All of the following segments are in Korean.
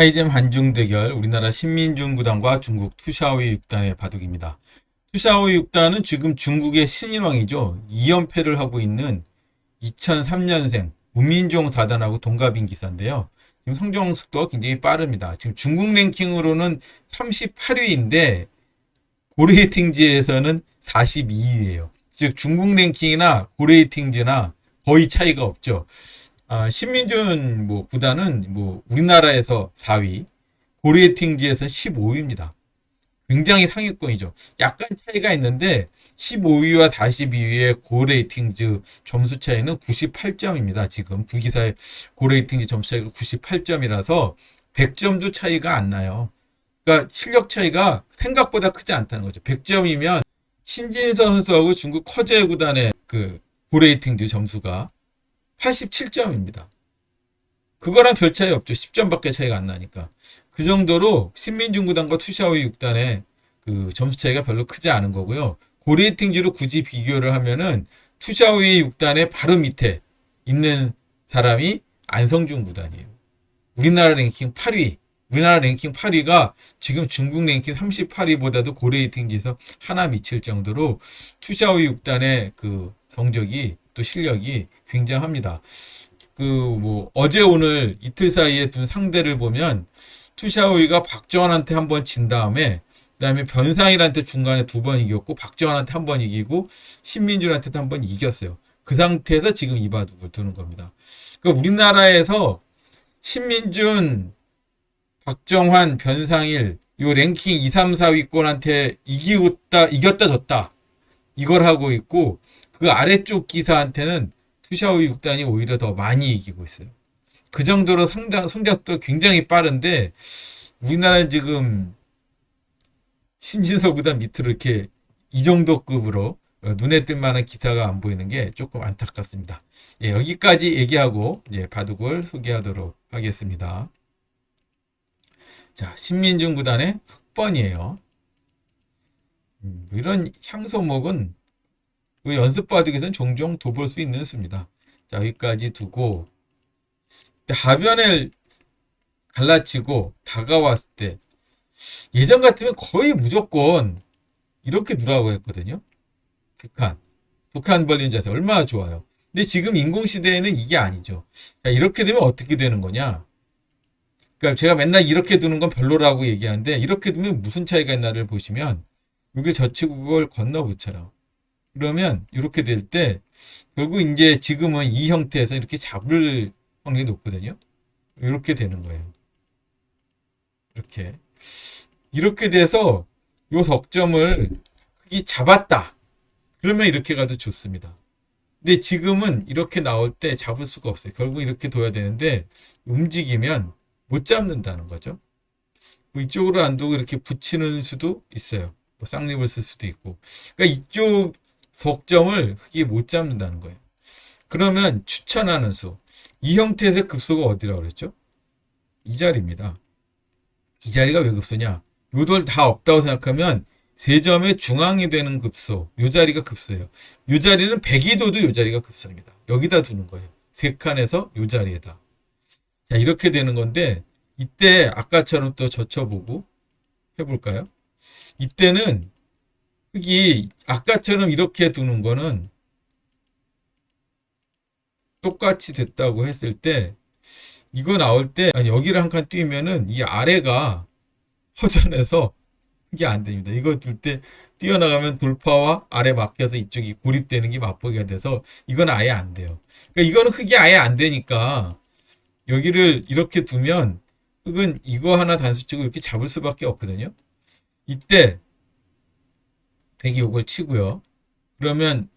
하이젠 한중 대결 우리나라 신민중 구단과 중국 투샤오이 6단의 바둑입니다. 투샤오이 6단은 지금 중국의 신인왕이죠. 2연패를 하고 있는 2003년생 문민종 4단하고 동갑인 기사인데요. 지금 성장 속도가 굉장히 빠릅니다. 지금 중국 랭킹으로는 38위인데 고레이팅즈에서는 42위예요. 즉 중국 랭킹이나 고레이팅즈나 거의 차이가 없죠. 아, 신민준 뭐 구단은 뭐 우리나라에서 4위, 고레이팅즈에서 15위입니다. 굉장히 상위권이죠. 약간 차이가 있는데 15위와 42위의 고레이팅즈 점수 차이는 98점입니다. 지금 구기사의 고레이팅즈 점수 차이가 98점이라서 100점도 차이가 안 나요. 그러니까 실력 차이가 생각보다 크지 않다는 거죠. 100점이면 신진서 선수하고 중국 커제 구단의 그 고레이팅즈 점수가 87점입니다. 그거랑 별 차이 없죠. 10점밖에 차이가 안 나니까. 그 정도로 신민중 구단과 투샤오이 6단의 그 점수 차이가 별로 크지 않은 거고요. 고레이팅즈로 굳이 비교를 하면은 투샤오이 6단의 바로 밑에 있는 사람이 안성준 구단이에요. 우리나라 랭킹 8위. 우리나라 랭킹 8위가 지금 중국 랭킹 38위보다도 고레이팅즈에서 하나 미칠 정도로 투샤오이 6단의 그 성적이 또 실력이 굉장합니다. 그 뭐 어제 오늘 이틀 사이에 둔 상대를 보면 투샤오이가 박정환한테 한 번 진 다음에 그다음에 변상일한테 중간에 두 번 이겼고 박정환한테 한 번 이기고 신민준한테도 한 번 이겼어요. 그 상태에서 지금 이 바둑을 두는 겁니다. 그러니까 우리나라에서 신민준, 박정환, 변상일 요 랭킹 2, 3, 4위권한테 이기었다 이겼다 졌다 이걸 하고 있고 그 아래쪽 기사한테는 투샤오이 6단이 오히려 더 많이 이기고 있어요. 그 정도로 성장, 성적도 굉장히 빠른데, 우리나라는 지금 신진서 구단 밑으로 이렇게 이 정도 급으로 어, 눈에 띌 만한 기사가 안 보이는 게 조금 안타깝습니다. 예, 여기까지 얘기하고 예, 바둑을 소개하도록 하겠습니다. 자, 신민중 구단의 흑번이에요. 음, 이런 향소목은 그 연습 바둑에서는 종종 둬볼 수 있는 수입니다. 자, 여기까지 두고 하변을 갈라치고 다가왔을 때 예전 같으면 거의 무조건 이렇게 두라고 했거든요. 북한. 북한 벌린 자세 얼마나 좋아요. 근데 지금 인공시대에는 이게 아니죠. 자, 이렇게 되면 어떻게 되는 거냐? 그러니까 제가 맨날 이렇게 두는 건 별로라고 얘기하는데 이렇게 두면 무슨 차이가 있나를 보시면 이게 저축을 건너 붙여요. 그러면 이렇게 될 때 결국 이제 지금은 이 형태에서 이렇게 잡을 확률이 높거든요. 이렇게 되는 거예요. 이렇게 이렇게 돼서 요 석점을 흑이 잡았다. 그러면 이렇게 가도 좋습니다. 근데 지금은 이렇게 나올 때 잡을 수가 없어요. 결국 이렇게 둬야 되는데 움직이면 못 잡는다는 거죠. 뭐 이쪽으로 안 두고 이렇게 붙이는 수도 있어요. 뭐 쌍립을 쓸 수도 있고. 그러니까 이쪽 석점을 흑이 못 잡는다는 거예요. 그러면 추천하는 수. 이 형태에서 급소가 어디라고 그랬죠? 이 자리입니다. 이 자리가 왜 급소냐? 요돌 다 없다고 생각하면 세 점의 중앙이 되는 급소. 요 자리가 급소예요. 요 자리는 백이도도 요 자리가 급소입니다. 여기다 두는 거예요. 세 칸에서 요 자리에다. 자, 이렇게 되는 건데 이때 아까처럼 또 젖혀보고 해볼까요? 이때는 흑이 아까처럼 이렇게 두는 거는 똑같이 됐다고 했을 때 이거 나올 때 여기를 한 칸 뛰면은 이 아래가 허전해서 이게 안 됩니다. 이거 둘때 뛰어나가면 돌파와 아래 막혀서 이쪽이 고립되는 게 맛보기가 돼서 이건 아예 안 돼요. 그러니까 이거는 흙이 아예 안 되니까 여기를 이렇게 두면 흙은 이거 하나 단수치고 이렇게 잡을 수밖에 없거든요. 이때 백이 요걸 치고요. 그러면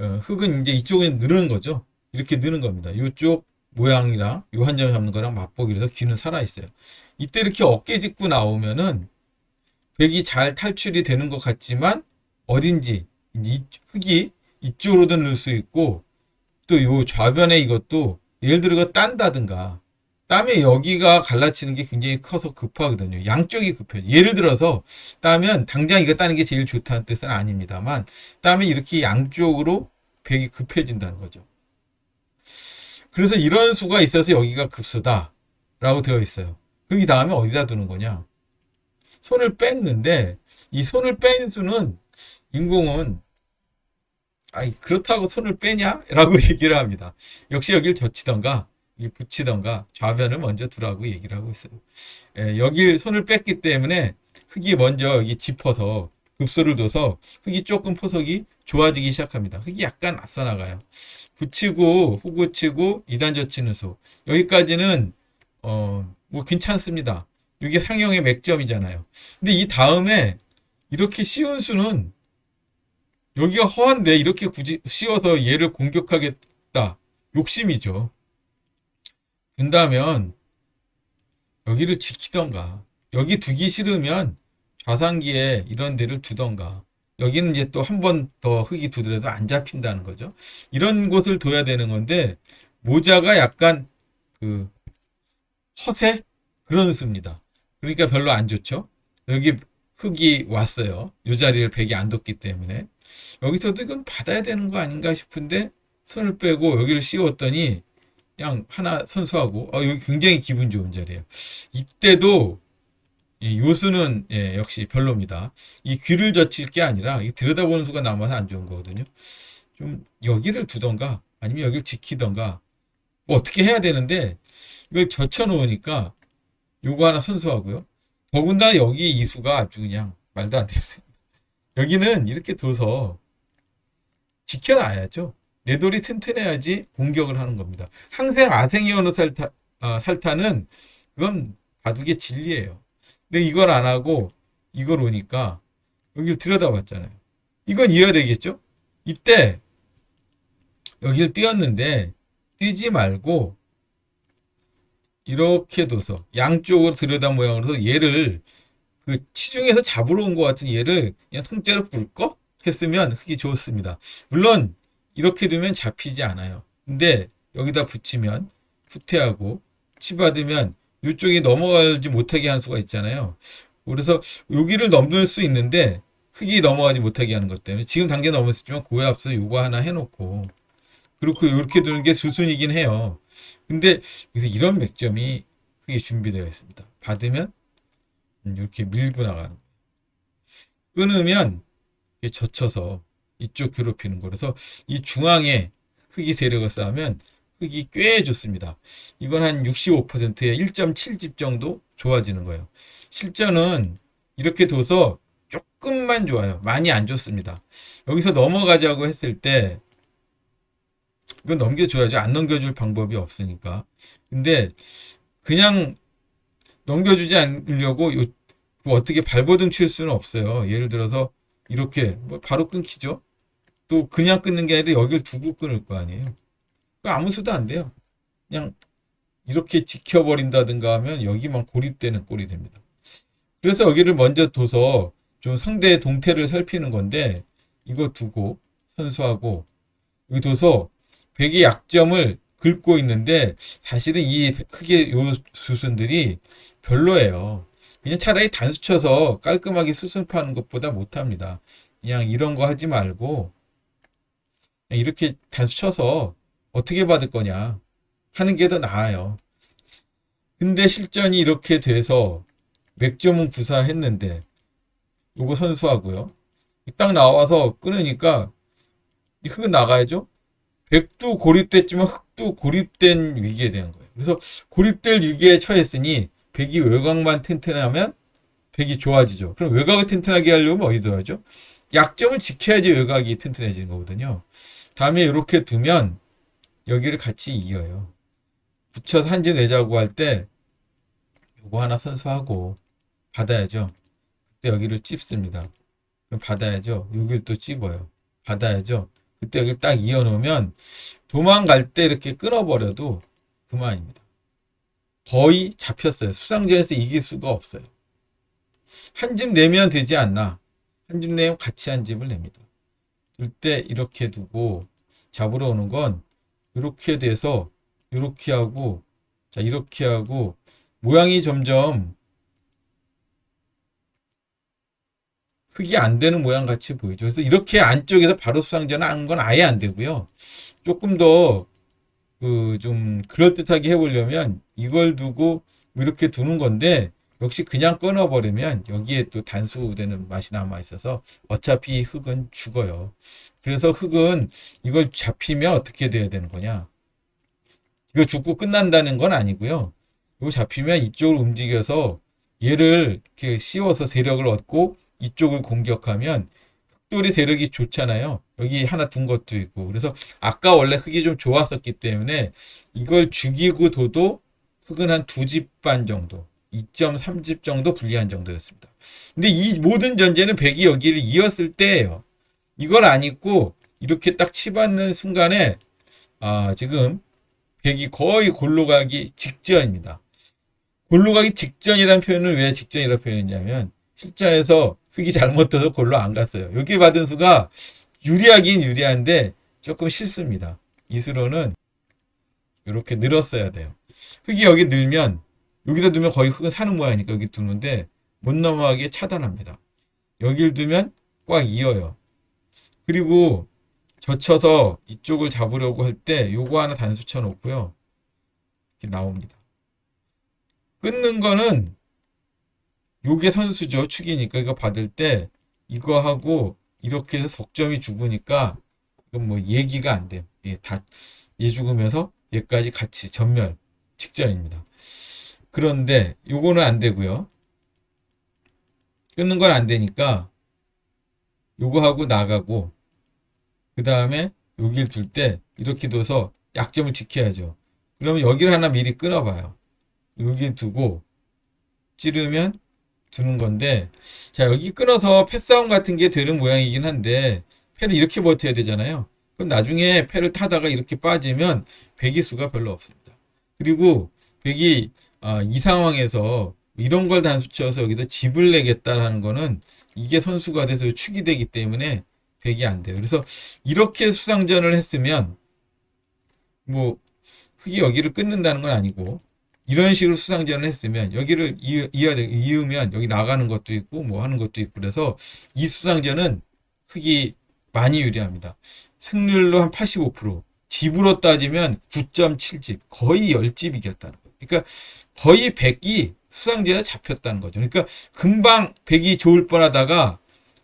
어, 흙은 이제 이쪽에 느는 거죠. 이렇게 느는 겁니다. 이쪽 모양이랑 요한점 잡는 거랑 맛보기로 해서 귀는 살아 있어요. 이때 이렇게 어깨 짚고 나오면은 백이 잘 탈출이 되는 것 같지만 어딘지 이 흙이 이쪽으로도 넣을 수 있고 또 요 좌변에 이것도 예를 들어 딴다든가 땀에 여기가 갈라치는 게 굉장히 커서 급하거든요. 양쪽이 급해요. 예를 들어서 따면 당장 이거 따는 게 제일 좋다는 뜻은 아닙니다만 따면 이렇게 양쪽으로 백이 급해진다는 거죠. 그래서 이런 수가 있어서 여기가 급수다 라고 되어 있어요. 그럼 이 다음에 어디다 두는 거냐? 손을 뺐는데 이 손을 뺀 수는 인공은 아이 그렇다고 손을 빼냐? 라고 얘기를 합니다. 역시 여길 젖히던가 이 붙이던가 좌변을 먼저 두라고 얘기를 하고 있어요. 예, 여기 손을 뺐기 때문에 흙이 먼저 여기 짚어서 급소를 둬서 흙이 조금 포석이 좋아지기 시작합니다. 흙이 약간 앞서 나가요. 붙이고 후붙이고 이단 젖히는 수 여기까지는 어 뭐 괜찮습니다. 이게 상형의 맥점이잖아요. 근데 이 다음에 이렇게 씌운 수는 여기가 허한데 이렇게 굳이 씌워서 얘를 공격하겠다. 욕심이죠. 준다면 여기를 지키던가 여기 두기 싫으면 좌상기에 이런 데를 두던가 여기는 이제 또 한 번 더 흙이 두더라도 안 잡힌다는 거죠. 이런 곳을 둬야 되는 건데 모자가 약간 그 허세 그런 습니다. 그러니까 별로 안 좋죠. 여기 흙이 왔어요. 이 자리를 백이 안 뒀기 때문에 여기서도 이건 받아야 되는 거 아닌가 싶은데 손을 빼고 여기를 씌웠더니 그냥 하나 선수하고 어, 여기 굉장히 기분 좋은 자리예요. 이때도 이 요수는 예, 역시 별로입니다. 이 귀를 젖힐 게 아니라 이 들여다보는 수가 남아서 안 좋은 거거든요. 좀 여기를 두던가 아니면 여기를 지키던가 뭐 어떻게 해야 되는데 이걸 젖혀 놓으니까 요거 하나 선수하고요. 더군다나 여기 이수가 아주 그냥 말도 안 됐어요. 여기는 이렇게 둬서 지켜놔야죠. 내 돌이 튼튼해야지 공격을 하는 겁니다. 항생 아생이 어느 살타, 아, 살타는 그건 바둑의 진리예요. 근데 이걸 안 하고 이걸 오니까 여기를 들여다봤잖아요. 이건 이해가 되겠죠? 이때 여기를 띄었는데 뛰지 말고 이렇게 둬서 양쪽으로 들여다 모양으로 얘를 그 치중에서 잡으러 온 것 같은 얘를 그냥 통째로 굴꺽 했으면 흙이 좋습니다. 물론 이렇게 두면 잡히지 않아요. 근데 여기다 붙이면 후퇴하고 치받으면 이쪽이 넘어가지 못하게 하는 수가 있잖아요. 그래서 여기를 넘을 수 있는데 흙이 넘어가지 못하게 하는 것 때문에 지금 단계 넘었지만 고에 앞서 요거 하나 해놓고 그리고 이렇게 두는 게 수순이긴 해요. 근데 그래서 이런 맥점이 흙이 준비되어 있습니다. 받으면 이렇게 밀고 나가는. 끊으면 이렇게 젖혀서 이쪽 괴롭히는 거. 그래서 이 중앙에 흙이 세력을 쌓으면 흙이 꽤 좋습니다. 이건 한 65%에 1.7집 정도 좋아지는 거예요. 실전은 이렇게 둬서 조금만 좋아요. 많이 안 좋습니다. 여기서 넘어가자고 했을 때 이건 넘겨줘야죠. 안 넘겨줄 방법이 없으니까. 근데 그냥 넘겨주지 않으려고 요, 뭐 어떻게 발버둥 칠 수는 없어요. 예를 들어서 이렇게 뭐 바로 끊기죠. 또 그냥 끊는 게 아니라 여기를 두고 끊을 거 아니에요. 아무 수도 안 돼요. 그냥 이렇게 지켜버린다든가 하면 여기만 고립되는 꼴이 됩니다. 그래서 여기를 먼저 둬서 좀 상대의 동태를 살피는 건데 이거 두고 선수하고 여기 둬서 백의 약점을 긁고 있는데 사실은 이 크게 요 수순들이 별로예요. 그냥 차라리 단수 쳐서 깔끔하게 수습하는 것보다 못합니다. 그냥 이런 거 하지 말고 이렇게 단수 쳐서 어떻게 받을 거냐 하는 게 더 나아요. 근데 실전이 이렇게 돼서 맥점은 구사했는데 요거 선수하고요. 딱 나와서 끊으니까 이 흙은 나가야죠. 백도 고립됐지만 흙도 고립된 위기에 대한 거예요. 그래서 고립될 위기에 처했으니 백이 외곽만 튼튼하면 백이 좋아지죠. 그럼 외곽을 튼튼하게 하려면 어디 둬야죠? 약점을 지켜야지 외곽이 튼튼해지는 거거든요. 다음에 이렇게 두면 여기를 같이 이겨요. 붙여서 한집 내자고 할 때 요거 하나 선수하고 받아야죠. 그때 여기를 찝습니다. 그럼 받아야죠. 여기를 또 찝어요. 받아야죠. 그때 여기 딱 이어놓으면 도망갈 때 이렇게 끊어버려도 그만입니다. 거의 잡혔어요. 수상전에서 이길 수가 없어요. 한 집 내면 되지 않나. 한 집 내면 같이 한 집을 냅니다. 둘 때 이렇게 두고 잡으러 오는 건 이렇게 돼서 이렇게 하고 자 이렇게 하고 모양이 점점 흙이 안 되는 모양 같이 보이죠. 그래서 이렇게 안쪽에서 바로 수상전을 하는 건 아예 안 되고요. 조금 더 그 좀 그럴듯하게 해보려면 이걸 두고 뭐 이렇게 두는 건데 역시 그냥 끊어버리면 여기에 또 단수되는 맛이 남아 있어서 어차피 흙은 죽어요. 그래서 흙은 이걸 잡히면 어떻게 돼야 되는 거냐? 이거 죽고 끝난다는 건 아니고요. 이거 잡히면 이쪽을 움직여서 얘를 이렇게 씌워서 세력을 얻고 이쪽을 공격하면 흑돌이 세력이 좋잖아요. 여기 하나 둔 것도 있고. 그래서 아까 원래 흙이 좀 좋았었기 때문에 이걸 죽이고 둬도 흙은 한 두 집 반 정도, 2.3집 정도 불리한 정도였습니다. 근데 이 모든 전제는 백이 여기를 이었을 때예요. 이걸 안 잊고 이렇게 딱 치받는 순간에 아, 지금 백이 거의 골로 가기 직전입니다. 골로 가기 직전이라는 표현을 왜 직전이라고 표현했냐면 실자에서 흙이 잘못돼서 골로 안 갔어요. 여기 받은 수가 유리하긴 유리한데 조금 실수입니다. 이수로는 이렇게 늘었어야 돼요. 흙이 여기 늘면 여기다 두면 거의 흙은 사는 모양이니까 여기 두는데 못 넘어가게 차단합니다. 여길 두면 꽉 이어요. 그리고 젖혀서 이쪽을 잡으려고 할 때 요거 하나 단수 쳐놓고요. 이렇게 나옵니다. 끊는 거는 요게 선수죠. 축이니까 이거 받을 때 이거 하고 이렇게 해서 석점이 죽으니까 이건 뭐 얘기가 안 돼요. 예, 다, 얘 죽으면서 얘까지 같이 전멸 직전입니다. 그런데 요거는 안 되고요. 끊는 건 안 되니까 요거 하고 나가고 그 다음에 여기를 둘때 이렇게 둬서 약점을 지켜야죠. 그러면 여기를 하나 미리 끊어봐요. 여기 두고 찌르면 두는 건데 자 여기 끊어서 패싸움 같은 게 되는 모양이긴 한데 패를 이렇게 버텨야 되잖아요. 그럼 나중에 패를 타다가 이렇게 빠지면 백이 수가 별로 없습니다. 그리고 백이 아, 이 상황에서 이런 걸 단수 쳐서 여기다 집을 내겠다라는 거는 이게 선수가 돼서 축이 되기 때문에 백이 안 돼요. 그래서 이렇게 수상전을 했으면 뭐 흙이 여기를 끊는다는 건 아니고 이런 식으로 수상전을 했으면 여기를 이어, 이으면 여기 나가는 것도 있고 뭐 하는 것도 있고 그래서 이 수상전은 흙이 많이 유리합니다. 승률로 한 85%, 집으로 따지면 9.7집, 거의 10집 이겼다는 거예요. 그러니까 거의 100이 수상전에 잡혔다는 거죠. 그러니까 금방 100이 좋을 뻔하다가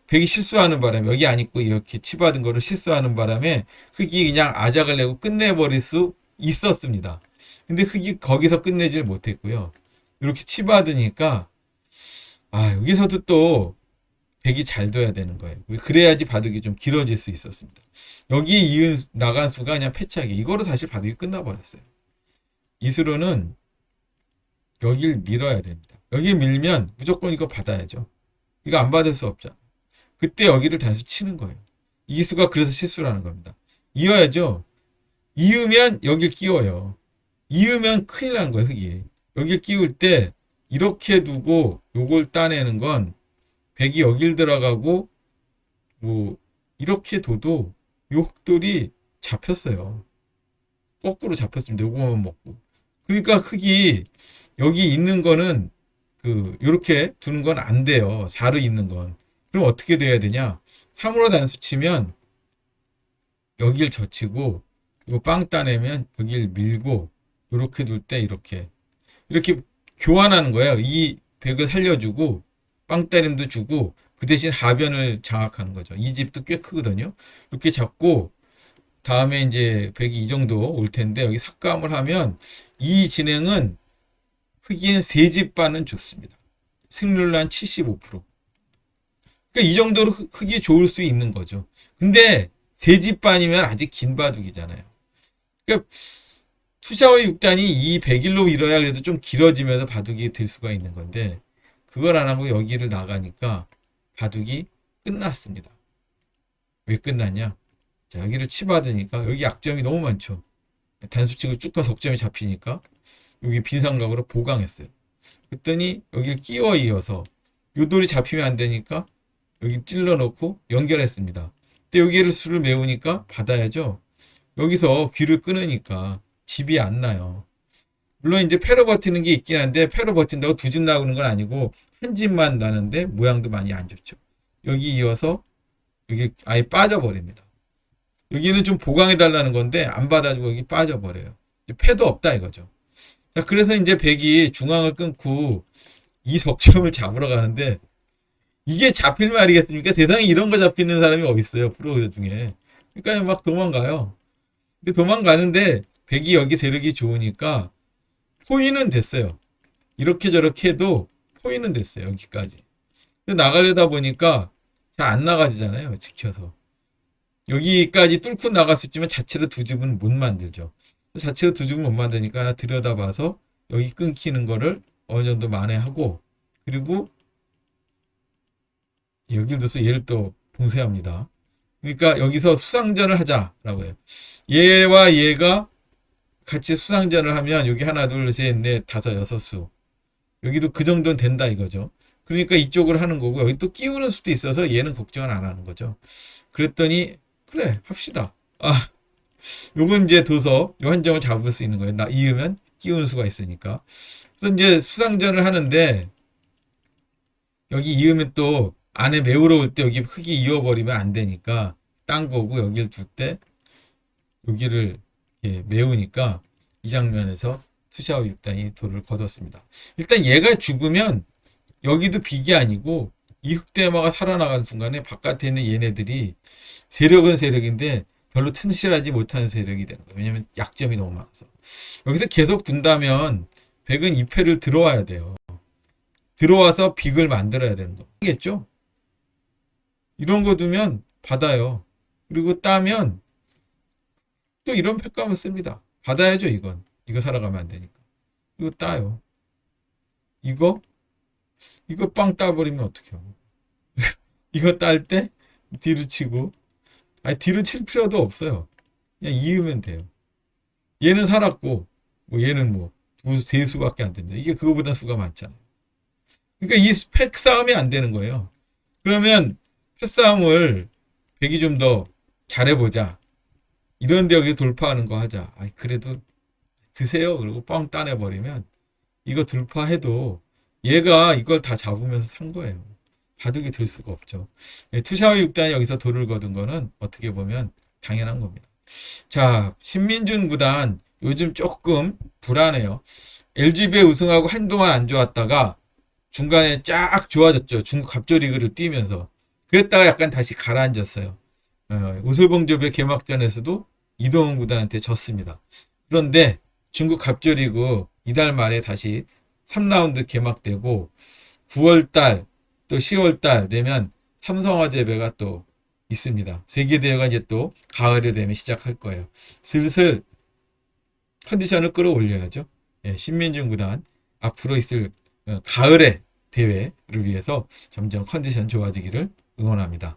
백이 실수하는 바람에 여기 안 있고 이렇게 치받은 거를 실수하는 바람에 흙이 그냥 아작을 내고 끝내버릴 수 있었습니다. 근데 흙이 거기서 끝내질 못했고요. 이렇게 치받으니까 아 여기서도 또 백이 잘 둬야 되는 거예요. 그래야지 바둑이 좀 길어질 수 있었습니다. 여기 이은 나간 수가 그냥 패착이 이거로 사실 바둑이 끝나버렸어요. 이수로는 여길 밀어야 됩니다. 여기 밀면 무조건 이거 받아야죠. 이거 안 받을 수 없죠. 그때 여기를 단수 치는 거예요. 이수가 그래서 실수를 는 겁니다. 이어야죠. 이으면 여길 끼워요. 이으면 큰일 나는 거예요, 흙이. 여길 끼울 때 이렇게 두고 요걸 따내는 건 백이 여길 들어가고 뭐 이렇게 둬도 요 흙돌이 잡혔어요. 거꾸로 잡혔습니다. 요거만 먹고. 그러니까 흙이 여기 있는 거는 그 요렇게 두는 건 안 돼요. 4로 있는 건. 그럼 어떻게 돼야 되냐? 3으로 단수 치면 여길 젖히고 이거 빵 따내면 여길 밀고 이렇게 둘 때 이렇게 이렇게 교환하는 거예요. 이 백을 살려주고 빵 때림도 주고 그 대신 하변을 장악하는 거죠. 이 집도 꽤 크거든요. 이렇게 잡고 다음에 이제 백이 이 정도 올 텐데 여기 삭감을 하면 이 진행은 흑인 세집 반은 좋습니다. 승률 한 75%. 그러니까 이 정도로 흙이 좋을 수 있는 거죠. 근데 세 집반이면 아직 긴 바둑이잖아요. 그러니까 투샤워 6단이 이 100일로 밀어야 그래도 좀 길어지면서 바둑이 될 수가 있는 건데 그걸 안 하고 여기를 나가니까 바둑이 끝났습니다. 왜 끝났냐? 자, 여기를 치받으니까 여기 약점이 너무 많죠. 단수치고 쭉가 석점이 잡히니까 여기 빈삼각으로 보강했어요. 그랬더니 여기를 끼워 이어서 요 돌이 잡히면 안 되니까 여기 찔러 넣고 연결했습니다. 근데 여기를 수를 메우니까 받아야죠. 여기서 귀를 끊으니까 집이 안 나요. 물론 이제 패로 버티는 게 있긴 한데 패로 버틴다고 두 집 나오는 건 아니고 한 집만 나는데 모양도 많이 안 좋죠. 여기 이어서 여기 아예 빠져버립니다. 여기는 좀 보강해 달라는 건데 안 받아주고 여기 빠져버려요. 패도 없다 이거죠. 자, 그래서 이제 백이 중앙을 끊고 이 석점을 잡으러 가는데 이게 잡힐 말이겠습니까? 세상에 이런 거 잡히는 사람이 어디 있어요? 프로 중에. 그러니까 막 도망가요. 근데 도망가는데 백이 여기 세력이 좋으니까 포위는 됐어요. 이렇게 저렇게 해도 포위는 됐어요. 여기까지. 근데 나가려다 보니까 잘 안 나가지잖아요. 지켜서. 여기까지 뚫고 있지만 자체로 두 집은 못 만들죠. 자체로 두 집은 못 만드니까 하나 들여다봐서 여기 끊기는 거를 어느 정도 만회하고 그리고 여기를 둬서 얘를 또 봉쇄합니다. 그러니까 여기서 수상전을 하자라고 해요. 얘와 얘가 같이 수상전을 하면 여기 하나, 둘, 셋, 넷, 다섯, 여섯 수. 여기도 그 정도는 된다 이거죠. 그러니까 이쪽으로 하는 거고 여기 또 끼우는 수도 있어서 얘는 걱정을 안 하는 거죠. 그랬더니 그래 합시다. 아 요건 이제 둬서 요한 점을 잡을 수 있는 거예요. 나 이으면 끼우는 수가 있으니까. 그래서 이제 수상전을 하는데 여기 이으면 또 안에 메우러 올 때 여기 흙이 이어버리면 안 되니까 딴 거고 여기를 둘 때 여기를 예, 메우니까 이 장면에서 투샤오 6단이 돌을 거뒀습니다. 일단 얘가 죽으면 여기도 빅이 아니고 이 흑대마가 살아나가는 순간에 바깥에 있는 얘네들이 세력은 세력인데 별로 튼실하지 못하는 세력이 되는 거예요. 왜냐면 약점이 너무 많아서. 여기서 계속 둔다면 백은 2패를 들어와야 돼요. 들어와서 빅을 만들어야 되는 거. 겠죠? 이런 거 두면 받아요. 그리고 따면 또 이런 패감을 씁니다. 받아야죠, 이건. 이거 살아가면 안 되니까. 이거 따요. 이거? 이거 빵 따버리면 어떡해요. 이거 딸 때 뒤로 치고 아니 뒤로 칠 필요도 없어요. 그냥 이으면 돼요. 얘는 살았고 뭐 얘는 뭐두세 수밖에 안 된다. 이게 그거보다 수가 많잖아요. 그러니까 이 팩 싸움이 안 되는 거예요. 그러면 패싸움을 백이 좀 더 잘해보자. 이런 데 여기 돌파하는 거 하자. 아 그래도 드세요. 그리고 뻥 따내버리면 이거 돌파해도 얘가 이걸 다 잡으면서 산 거예요. 바둑이 될 수가 없죠. 예, 투샤오 6단이 여기서 돌을 거둔 거는 어떻게 보면 당연한 겁니다. 자, 신민준 구단 요즘 조금 불안해요. LG배 우승하고 한동안 안 좋았다가 중간에 쫙 좋아졌죠. 중국 갑조리그를 뛰면서. 그랬다가 약간 다시 가라앉았어요. 어, 우슬봉조배 개막전에서도 이동훈 구단한테 졌습니다. 그런데 중국 갑조리그 이달 말에 다시 3라운드 개막되고 9월달 또 10월달 되면 삼성화재배가 또 있습니다. 세계대회가 이제 또 가을에 되면 시작할 거예요. 슬슬 컨디션을 끌어올려야죠. 예, 신민준 구단 앞으로 있을 어, 가을의 대회를 위해서 점점 컨디션 좋아지기를 응원합니다.